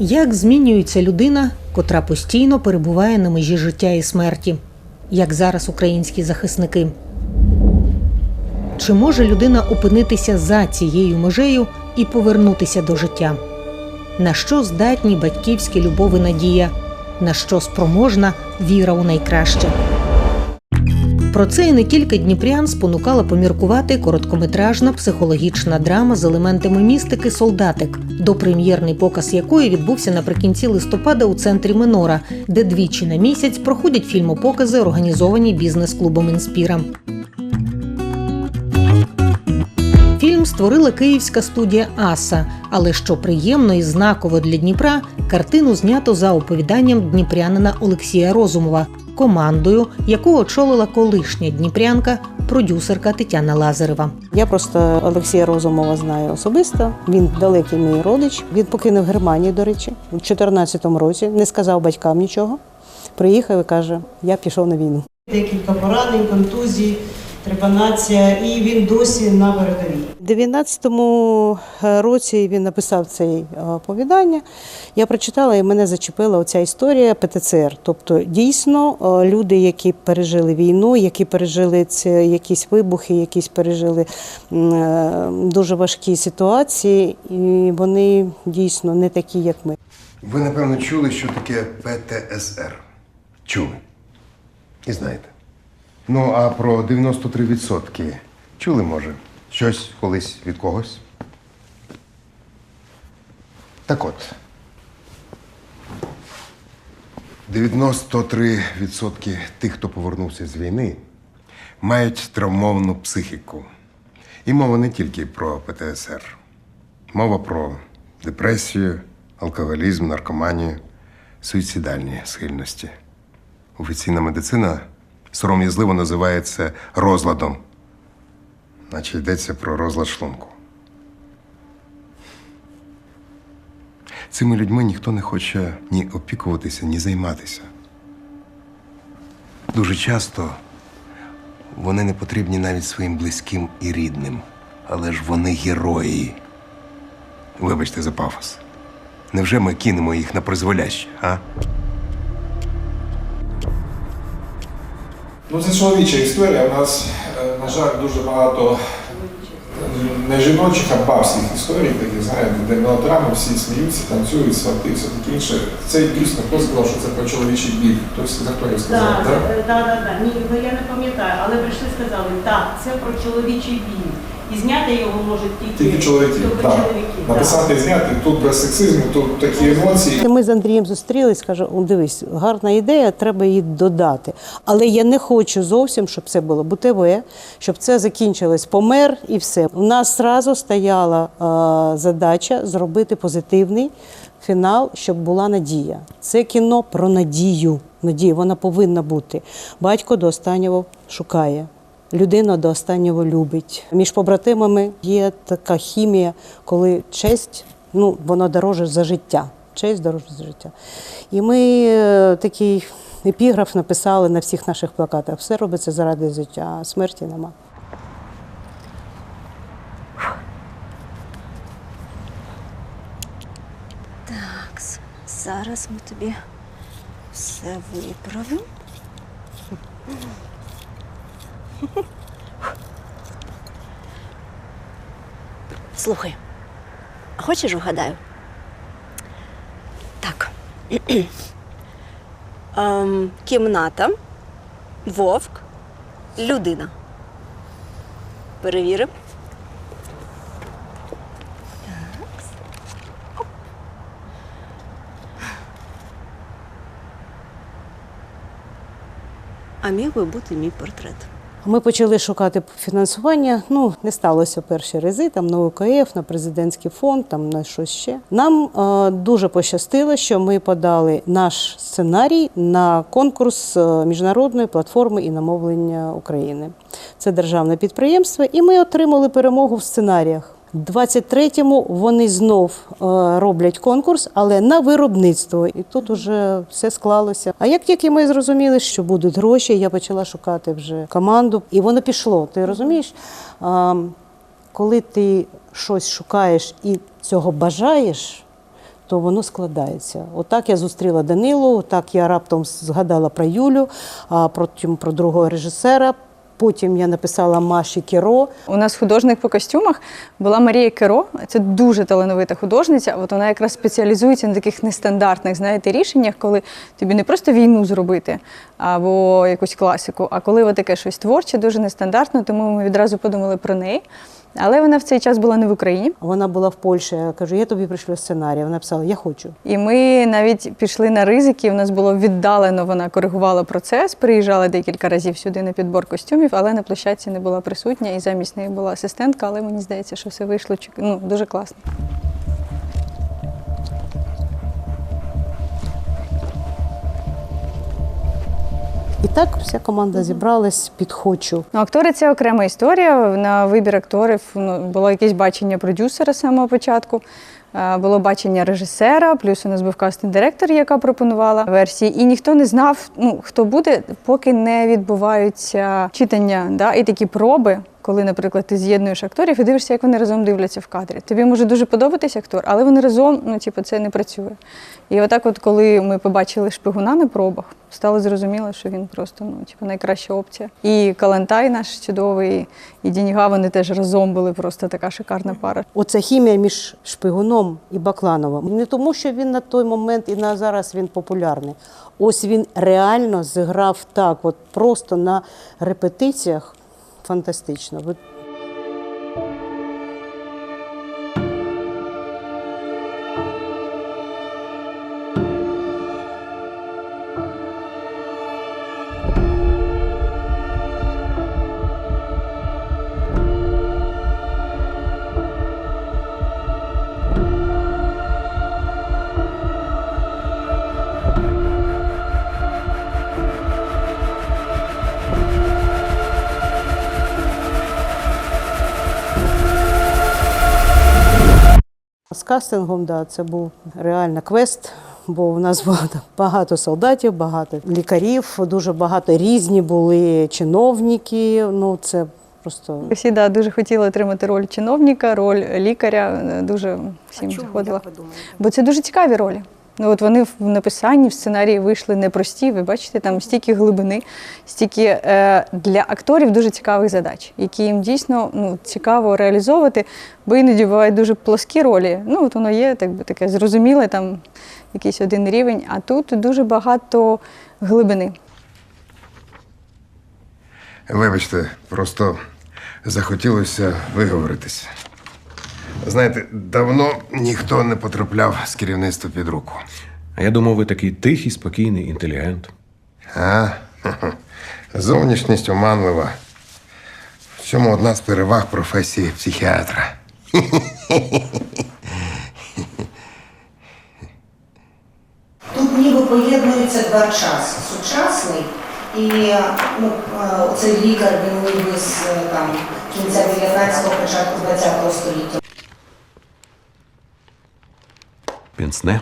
Як змінюється людина, котра постійно перебуває на межі життя і смерті, як зараз українські захисники? Чи може людина опинитися за цією межею і повернутися до життя? На що здатні батьківські любов і надія? На що спроможна віра у найкраще? Про це і не тільки Дніпрян спонукала поміркувати короткометражна психологічна драма з елементами містики Солдатик, допрем'єрний показ якої відбувся наприкінці листопада у центрі Минора, де двічі на місяць проходять фільмопокази, організовані бізнес-клубом Інспіра. Фільм створила київська студія Аса, але що приємно і знаково для Дніпра, картину знято за оповіданням дніпрянина Олексія Розумова, командою, яку очолила колишня дніпрянка, продюсерка Тетяна Лазарева. Я просто Олексія Розумова знаю особисто. Він далекий мій родич. Він покинув Германію, до речі, у 2014 році. Не сказав батькам нічого. Приїхав і каже: Я пішов на війну. Декілька поранень, контузій, трепанація, і він досі на передовій. У 19-му році він написав це е, оповідання. Я прочитала і мене зачепила оця історія ПТЦР. Тобто, дійсно, е, люди, які пережили війну, які пережили це якісь вибухи, якісь пережили е, дуже важкі ситуації, і вони дійсно не такі, як ми. Ви, напевно, чули, що таке ПТСР. Чули. І знаєте. Ну, а про 93% чули, може, щось колись від когось? Так от. 93% тих, хто повернувся з війни, мають травмовану психіку. І мова не тільки про ПТСР. Мова про депресію, алкоголізм, наркоманію, суїцидальні схильності. Офіційна медицина сором'язливо називає це розладом, наче йдеться про розлад шлунку. Цими людьми ніхто не хоче ні опікуватися, ні займатися. Дуже часто вони не потрібні навіть своїм близьким і рідним, але ж вони герої. Вибачте за пафос. Невже ми кинемо їх на призволяще, а? Ну, це чоловіча історія. У нас, е, на жаль, дуже багато е, не жіночих, а бабських історій, таких, знаєте, де мелодрами всі сміються, танцюють, свати, все таке інше. Це дійсно хто сказав, що це про чоловічий біль. Хтось за хто сказав, Так, так? так, так, так. Ні, ну, я не пам'ятаю, але прийшли сказали, так, це про чоловічий біль. І зняти його можуть тільки, Тільки чоловіки. тільки Так. чоловіки. Написати, зняти, тут без сексизму, тут такі емоції. Ми з Андрієм зустрілись, каже: «О, дивись, гарна ідея, треба її додати. Але я не хочу зовсім, щоб це було БТВ, щоб це закінчилось помер і все. У нас зразу стояла е, задача зробити позитивний фінал, щоб була надія. Це кіно про надію. Надію, вона повинна бути. Батько до останнього шукає. Людина до останнього любить. Між побратимами є така хімія, коли честь ну, вона дороже за життя. Честь дороже за життя. І ми е, такий епіграф написали на всіх наших плакатах. Все робиться заради життя, а смерті нема. Так, зараз ми тобі все виправимо. Слухай, хочеш вгадаю? Так. Ем, кімната, вовк, людина. Перевіримо. А міг би бути мій портрет. Ми почали шукати фінансування. Ну не сталося перші рази. Там на УКФ, на президентський фонд, там на щось ще. Нам е, дуже пощастило, що ми подали наш сценарій на конкурс е, міжнародної платформи іномовлення України. Це державне підприємство, і ми отримали перемогу в сценаріях. У 23-му вони знов е, роблять конкурс, але на виробництво. І тут вже все склалося. А як тільки ми зрозуміли, що будуть гроші, я почала шукати вже команду, і воно пішло. Ти розумієш? Коли ти щось шукаєш і цього бажаєш, то воно складається. Отак я зустріла Данилу, отак я раптом згадала про Юлю, а потім про другого режисера. Потім я написала Маші Керо. У нас художник по костюмах була Марія Керо. Це дуже талановита художниця. От вона якраз спеціалізується на таких нестандартних, знаєте, рішеннях, коли тобі не просто війну зробити або якусь класику, а коли таке щось творче, дуже нестандартно, тому ми відразу подумали про неї. Але вона в цей час була не в Україні. Вона була в Польщі. Я кажу, я тобі пришлю сценарій. Вона писала, я хочу. І ми навіть пішли на ризики. У нас було віддалено, вона коригувала процес, приїжджала декілька разів сюди на підбор костюмів, але на площадці не була присутня, і замість неї була асистентка, але мені здається, що все вийшло ну, дуже класно. І так вся команда зібралась під хочу. Ну, актори це окрема історія. На вибір акторів ну, було якесь бачення продюсера з самого початку. е, Було бачення режисера, плюс у нас був кастинг директор, яка пропонувала версії. І ніхто не знав, ну хто буде, поки не відбуваються читання, да, і такі проби, коли, наприклад, ти з'єднуєш акторів і дивишся, як вони разом дивляться в кадрі. Тобі може дуже подобатись актор, але вони разом, ну типу, це не працює. І отак, от, коли ми побачили шпигуна на пробах, стало зрозуміло, що він просто ну, типу, найкраща опція. І Калантай наш чудовий, і Діньга, вони теж разом були просто така шикарна пара. Оця хімія між шпигуном і Баклановим. Не тому, що він на той момент і на зараз він популярний. Ось він реально зіграв так, от просто на репетиціях. Фантастично. Ви кастингом, да, це був реально квест, бо у нас було багато солдатів, багато лікарів, дуже багато різні були чиновники. Ну це просто Всі да, дуже хотіли отримати роль чиновника, роль лікаря. е, Дуже всім заходила. Бо це дуже цікаві ролі. Ну, от вони в написанні, в сценарії вийшли непрості. Ви бачите, там стільки глибини, стільки е, для акторів дуже цікавих задач, які їм дійсно ну, цікаво реалізовувати, бо іноді бувають дуже плоскі ролі. Ну, от воно є так би таке зрозуміле, там якийсь один рівень, а тут дуже багато глибини. Вибачте, просто захотілося виговоритися. Знаєте, давно ніхто не потрапляв з керівництва під руку. А я думав, ви такий тихий, спокійний, інтелігент. А, зовнішність оманлива. В цьому одна з переваг професії психіатра. Тут ніби поєднуються два часи: сучасний і ну, оцей лікар, він ніби з е, там, кінця 19-го, початку 20-го століття. Пінцне.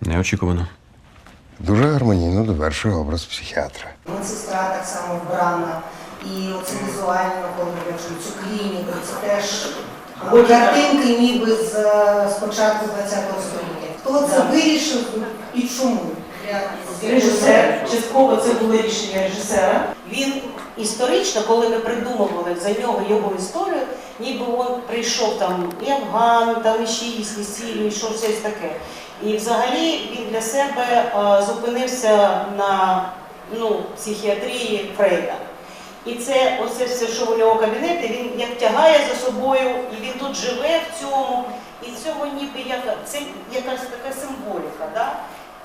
Неочікувано. Дуже гармонійно довершує образ психіатра. Медсестра так само вбрана. І оце візуально, коли цю клініку, це теж картинки ніби з, з початку 20-го століття. Хто це вирішив і чому? Режисер, частково це було рішення режисера. Він історично, коли ми придумували за нього його історію, ніби він прийшов там і Афган, там і і з і що щось таке. І взагалі він для себе е, зупинився на ну, психіатрії Фрейда. І це оце все, що у нього кабінеті, він як тягає за собою, і він тут живе в цьому, і цього ніби як це якась така символіка. Да?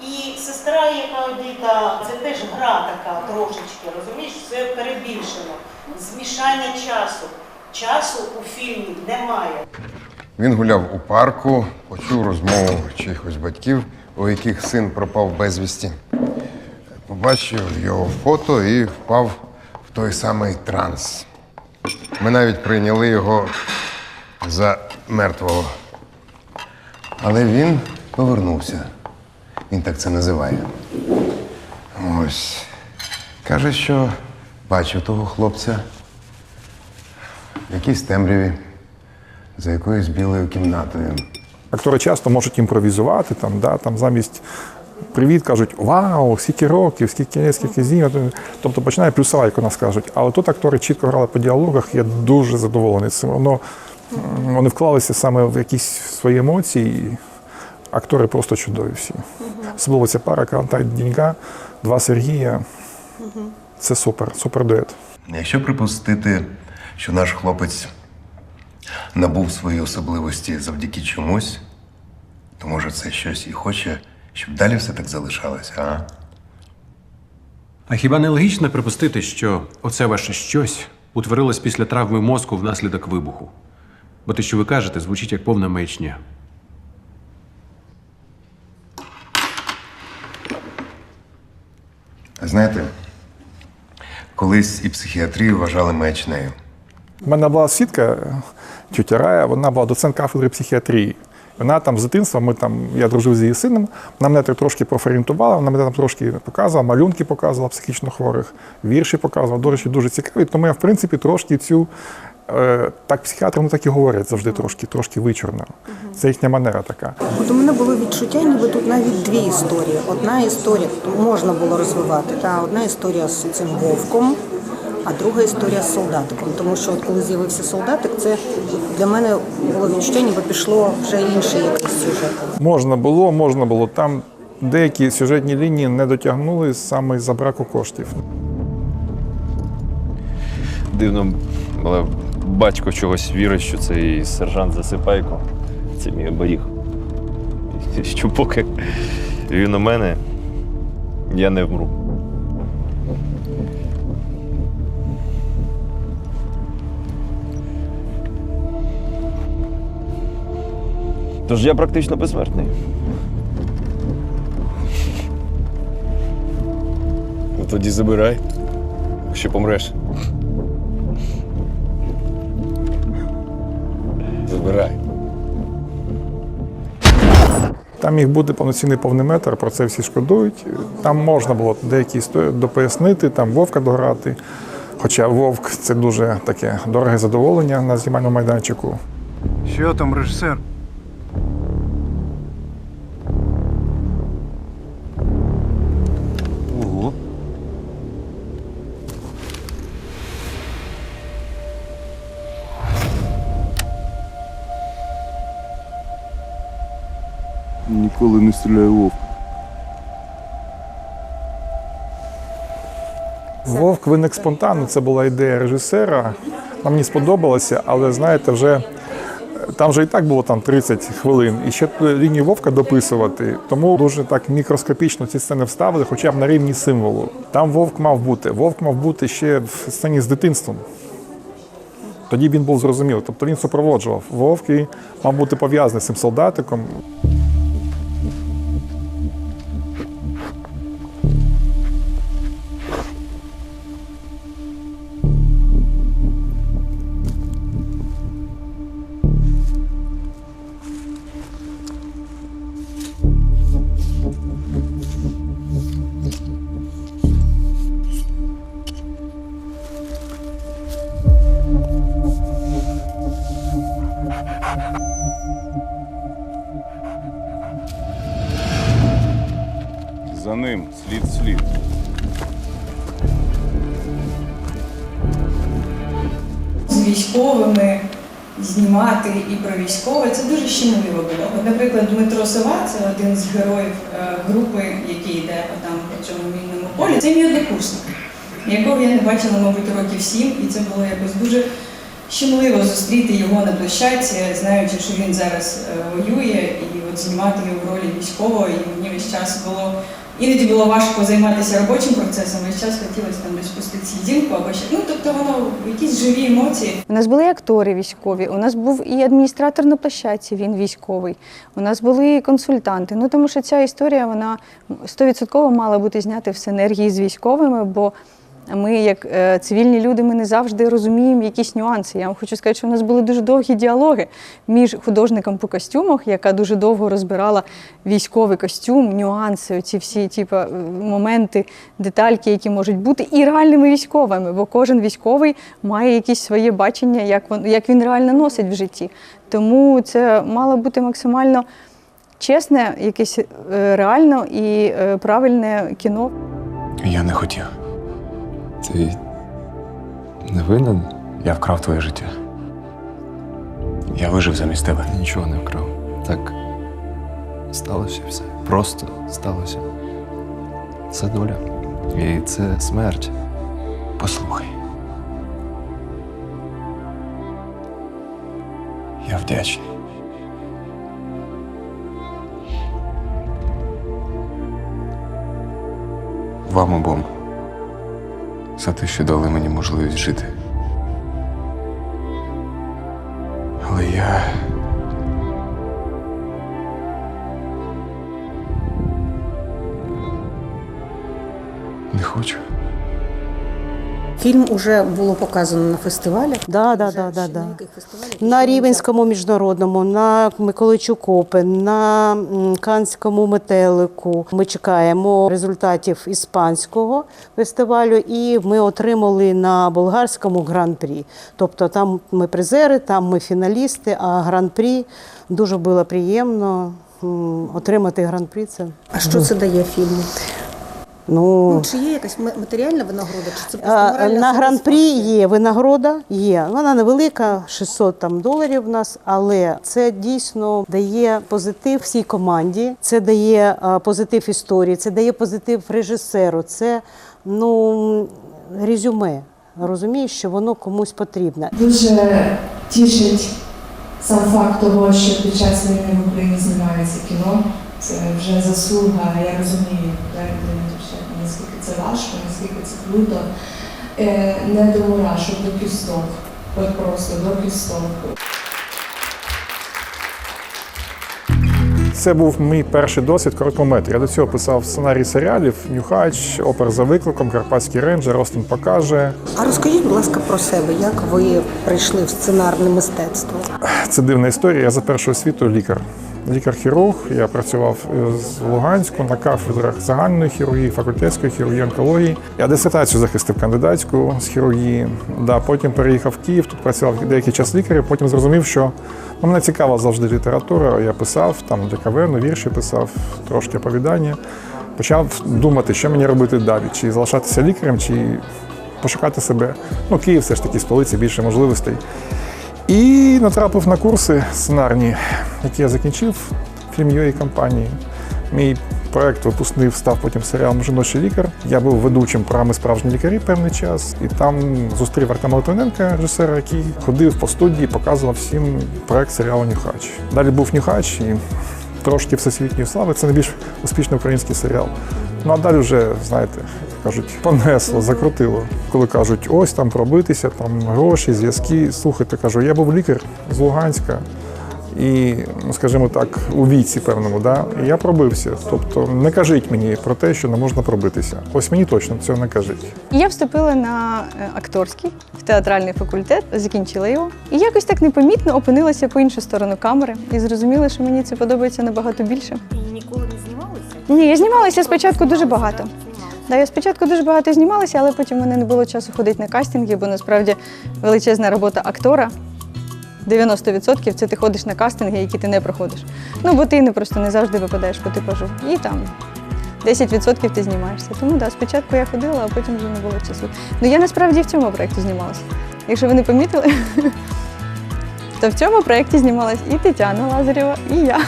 І сестра, яка одіта, це теж гра така трошечки, розумієш, все перебільшено. Змішання часу. Часу у фільмі немає. Він гуляв у парку, почув розмову чиїхось батьків, у яких син пропав безвісті. Побачив його фото і впав в той самий транс. Ми навіть прийняли його за мертвого. Але він повернувся. Він так це називає. Ось. Каже, що бачив того хлопця в якійсь темряві за якоюсь білою кімнатою. Актори часто можуть імпровізувати, там, да, там замість привіт кажуть Вау, скільки років, скільки, скільки зім. Тобто починає плюсова, як у нас кажуть. Але тут актори чітко грали по діалогах, я дуже задоволений цим. Воно, вони вклалися саме в якісь свої емоції. І актори просто чудові всі. Особливо ця пара Калантай Дінька, два Сергія. Це супер, супер дует. Якщо припустити, що наш хлопець набув свої особливості завдяки чомусь, то може це щось і хоче, щоб далі все так залишалося, а? А хіба не логічно припустити, що оце ваше щось утворилось після травми мозку внаслідок вибуху? Бо те, що ви кажете, звучить як повна маячня. Знаєте, колись і психіатрію вважали маячнею. У мене була сітка тітя Рая, вона була доцент кафедри психіатрії. Вона там з дитинства, ми там, я дружив з її сином, вона мене трошки профорієнтувала, вона мене там трошки показувала, малюнки показувала психічно хворих, вірші показувала, до речі, дуже цікаві. Тому я, в принципі, трошки цю. Е, Так психіатри вони так і говорять завжди трошки, трошки вичурно. Це їхня манера така. От у мене було відчуття, ніби тут навіть дві історії. Одна історія можна було розвивати. Та одна історія з цим вовком, а друга історія з солдатиком. Тому що от коли з'явився солдатик, це для мене було відчуття, ніби пішло вже інший якийсь сюжет. Можна було, можна було. Там деякі сюжетні лінії не дотягнули саме за браку коштів. Дивно, але батько чогось вірить, що цей сержант Засипайко це мій оберіг. Що поки він у мене, я не вмру. Тож я практично безсмертний. Ну тоді забирай, якщо помреш. Там їх буде повноцінний повний метр, про це всі шкодують. Там можна було деякі допояснити, там вовка дограти. Хоча вовк це дуже таке дороге задоволення на знімальному майданчику. Що там, режисер? Ніколи не стріляю вовк. Вовк виник спонтанно, це була ідея режисера. Нам мені сподобалося, але знаєте, вже там вже і так було там 30 хвилин. І ще лінію вовка дописувати. Тому дуже так мікроскопічно ці сцени вставили, хоча б на рівні символу. Там вовк мав бути. Вовк мав бути ще в сцені з дитинством. Тоді він був зрозумілий. Тобто він супроводжував вовк і мав бути пов'язаний з цим солдатиком. Знімати і про військове це дуже щемливо було. От, наприклад, Дмитро Сова, це один з героїв е, групи, який йде там по цьому вільному полі. Це мій однокурсник, якого я не бачила, мабуть, років сім, і це було якось дуже щемливо зустріти його на площадці, знаючи, що він зараз е, воює, і от знімати його в ролі військового, і мені весь час було. Іноді було важко займатися робочим процесом, а час хотілося там десь пустити сідінку або ще. Ну тобто воно якісь живі емоції. У нас були актори військові, у нас був і адміністратор на площадці, він військовий. У нас були консультанти. Ну тому що ця історія вона стовідсотково мала бути знята в синергії з військовими, бо Ми, як е, цивільні люди, ми не завжди розуміємо якісь нюанси. Я вам хочу сказати, що в нас були дуже довгі діалоги між художником по костюмах, яка дуже довго розбирала військовий костюм, нюанси, оці всі типу, моменти, детальки, які можуть бути, і реальними військовими, бо кожен військовий має якісь своє бачення, як він, як він реально носить в житті. Тому це мало бути максимально чесне, якесь е, реально і правильне кіно. Я не хотів. Ти не винен? Я вкрав твоє життя. Я вижив замість тебе. Нічого не вкрав. Так сталося все. Просто сталося. Це доля. І це смерть. Послухай. Я вдячний. Вам обом. За те, що дали мені можливість жити. Але я. Фільм уже було показано на фестивалях. Да, да, да, да, да. на Рівенському міжнародному, на Миколайчук Опен, на Канському метелику. Ми чекаємо результатів іспанського фестивалю, і ми отримали на болгарському гран-прі. Тобто там ми призери, там ми фіналісти, а гран-прі дуже було приємно отримати гран-прі. Це А що це дає фільму? Ну. Ну, чи є якась ма- матеріальна винагорода, чи це просто моральна На гран-прі є винагорода, є. Вона невелика, 600 там доларів в нас, але це дійсно дає позитив всій команді. Це дає а, позитив історії, це дає позитив режисеру. Це ну резюме. Розумієш, що воно комусь потрібно. Дуже тішить сам факт того, що під час війни в Україні знімається кіно. Це вже заслуга. Я розумію, я людина дівчата, наскільки це важко, наскільки це круто. Е, Не до мурашок, до кісток. От просто до кісток. Це був мій перший досвід короткометрів. Я до цього писав сценарій серіалів Нюхач, опер за викликом, Карпатський рейнджер, Ростин покаже. А розкажіть, будь ласка, про себе, як ви прийшли в сценарне мистецтво? Це дивна історія. Я за першою освітою лікар. Лікар-хірург. Я працював е, з Луганську на кафедрах загальної хірургії, факультетської хірургії, онкології. Я дисертацію захистив кандидатську з хірургії. Да, потім переїхав в Київ, тут працював деякий час лікарем. Потім зрозумів, що ну, мене цікава завжди література. Я писав там для каверну, вірші писав, трошки оповідання. Почав думати, що мені робити далі, чи залишатися лікарем, чи пошукати себе. Ну, Київ все ж таки столиця, більше можливостей. І натрапив на курси сценарні, які я закінчив в фільм компанії. Мій проект випускний став потім серіалом Жіночий лікар. Я був ведучим програми Справжні лікарі певний час, і там зустрів Артема Литвиненка, режисера, який ходив по студії, показував всім проект серіалу Нюхач. Далі був Нюхач і трошки всесвітньої слави. Це найбільш успішний український серіал. Ну а далі вже, знаєте, кажуть, понесло, закрутило. Коли кажуть, ось там пробитися, там гроші, зв'язки. Слухайте, кажу, я був лікар з Луганська. І, ну, скажімо так, у віці певному, да, і я пробився. Тобто не кажіть мені про те, що не можна пробитися. Ось мені точно цього не кажіть. Я вступила на е, акторський в театральний факультет, закінчила його. І якось так непомітно опинилася по іншу сторону камери і зрозуміла, що мені це подобається набагато більше. Ніколи не знімалися? Ні, я знімалася спочатку дуже багато. Да, я спочатку дуже багато знімалася, але потім в мене не було часу ходити на кастинги, бо насправді величезна робота актора. 90% це ти ходиш на кастинги, які ти не проходиш. Ну, бо ти не просто не завжди випадаєш по типажу. І там 10% ти знімаєшся. Тому да, спочатку я ходила, а потім вже не було часу. Ну я насправді в цьому проєкті знімалася. Якщо ви не помітили, то в цьому проєкті знімалась і Тетяна Лазарєва, і я.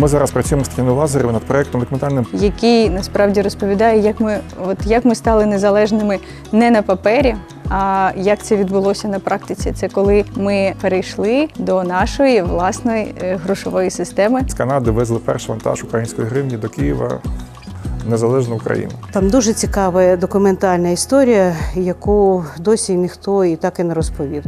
Ми зараз працюємо з Тетяною Лазаревою над проектом документальним який насправді розповідає, як ми, от як ми стали незалежними не на папері, а як це відбулося на практиці. Це коли ми перейшли до нашої власної е, грошової системи. з Канади везли перший вантаж української гривні до Києва незалежну Україну. Там дуже цікава документальна історія, яку досі ніхто і так і не розповів.